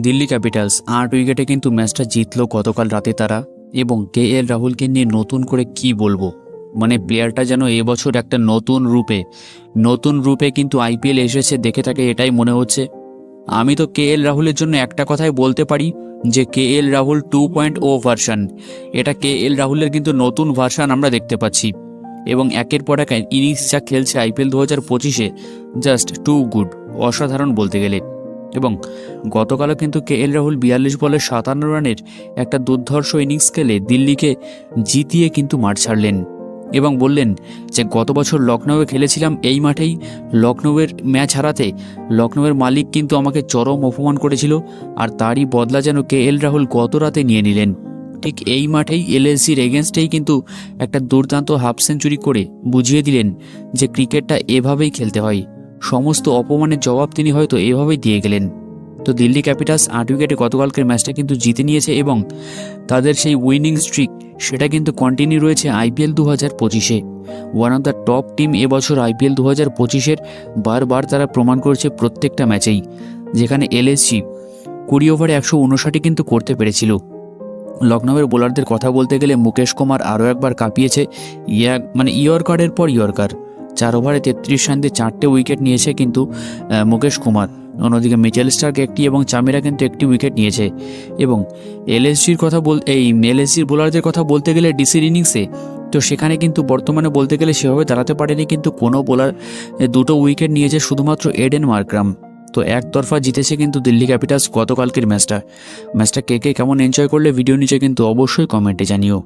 Delhi Capitals আট উইকেটে কিন্তু ম্যাচটা জিতল গতকাল রাতে তারা এবং কে এল রাহুলকে নিয়ে নতুন করে কি বলব? মানে প্লেয়ারটা যেন এবছর একটা নতুন রূপে নতুন রূপে কিন্তু আইপিএল এসেছে দেখে তাকে এটাই মনে হচ্ছে। আমি তো কে এল রাহুলের জন্য একটা কথাই বলতে পারি যে K L Rahul two point O version. এটা কে এল রাহুলের কিন্তু নতুন ভার্সান আমরা দেখতে পাচ্ছি। এবং একের পর এক ইনিংস যা খেলছে আইপিএল দু হাজার পঁচিশে, জাস্ট টু গুড, অসাধারণ বলতে গেলে। এবং গতকালও কিন্তু কে এল রাহুল বিয়াল্লিশ বলে সাতান্ন রানের একটা দুর্ধর্ষ ইনিংস খেলে দিল্লিকে জিতিয়ে কিন্তু মাঠ ছাড়লেন। এবং বললেন যে, গত বছর লখনৌয়ে খেলেছিলাম, এই মাঠেই লখনৌয়ের ম্যাচ হারাতে লখনৌয়ের মালিক কিন্তু আমাকে চরম অপমান করেছিল আর তারই বদলা যেন কে এল রাহুল গত রাতে নিয়ে নিলেন। ঠিক এই মাঠেই এলএসজির এগেনস্টেই কিন্তু একটা দুর্দান্ত হাফ সেঞ্চুরি করে বুঝিয়ে দিলেন যে, ক্রিকেটটা এভাবেই খেলতে হয়। সমস্ত অপমানের জবাব তিনি হয়তো এভাবেই দিয়ে গেলেন। তো দিল্লি ক্যাপিটালস আট উইকেটে গতকালকের ম্যাচটা কিন্তু জিতে নিয়েছে এবং তাদের সেই উইনিং স্ট্রিক, সেটা কিন্তু কন্টিনিউ রয়েছে আইপিএল দু হাজার পঁচিশে। One of the top team এবছর আইপিএল দু হাজার পঁচিশের বারবার তারা প্রমাণ করেছে প্রত্যেকটা ম্যাচেই, যেখানে এলএসজি কুড়ি ওভারে একশো উনষাটই কিন্তু করতে পেরেছিল। লখনৌয়ের বোলারদের কথা বলতে গেলে মুকেশ কুমার আরও একবার কাঁপিয়েছে, ইয়া মানে ইয়র্কারের পর ইয়র্কার চার ওভারে তেত্রিশ রান দিয়ে চারটে উইকেট নিয়েছে কিন্তু মুকেশ কুমার। অন্যদিকে মিচেল স্টার্ক একটি এবং চামিরা কিন্তু একটি উইকেট নিয়েছে। এবং এলএসজির কথা বল, এই এলএসজির বোলারদের কথা বলতে গেলে ডিসির ইনিংসে, তো সেখানে কিন্তু বর্তমানে বলতে গেলে সেভাবে দাঁড়াতে পারেনি কিন্তু কোনো বোলার দুটো উইকেট নিয়েছে শুধুমাত্র এডেন মার্ক্রাম। তো একতরফা জিতেছে কিন্তু দিল্লি ক্যাপিটালস গতকালকের ম্যাচটা। ম্যাচটা কে কে কেমন এনজয় করলে ভিডিও নিচে কিন্তু অবশ্যই কমেন্টে জানিও।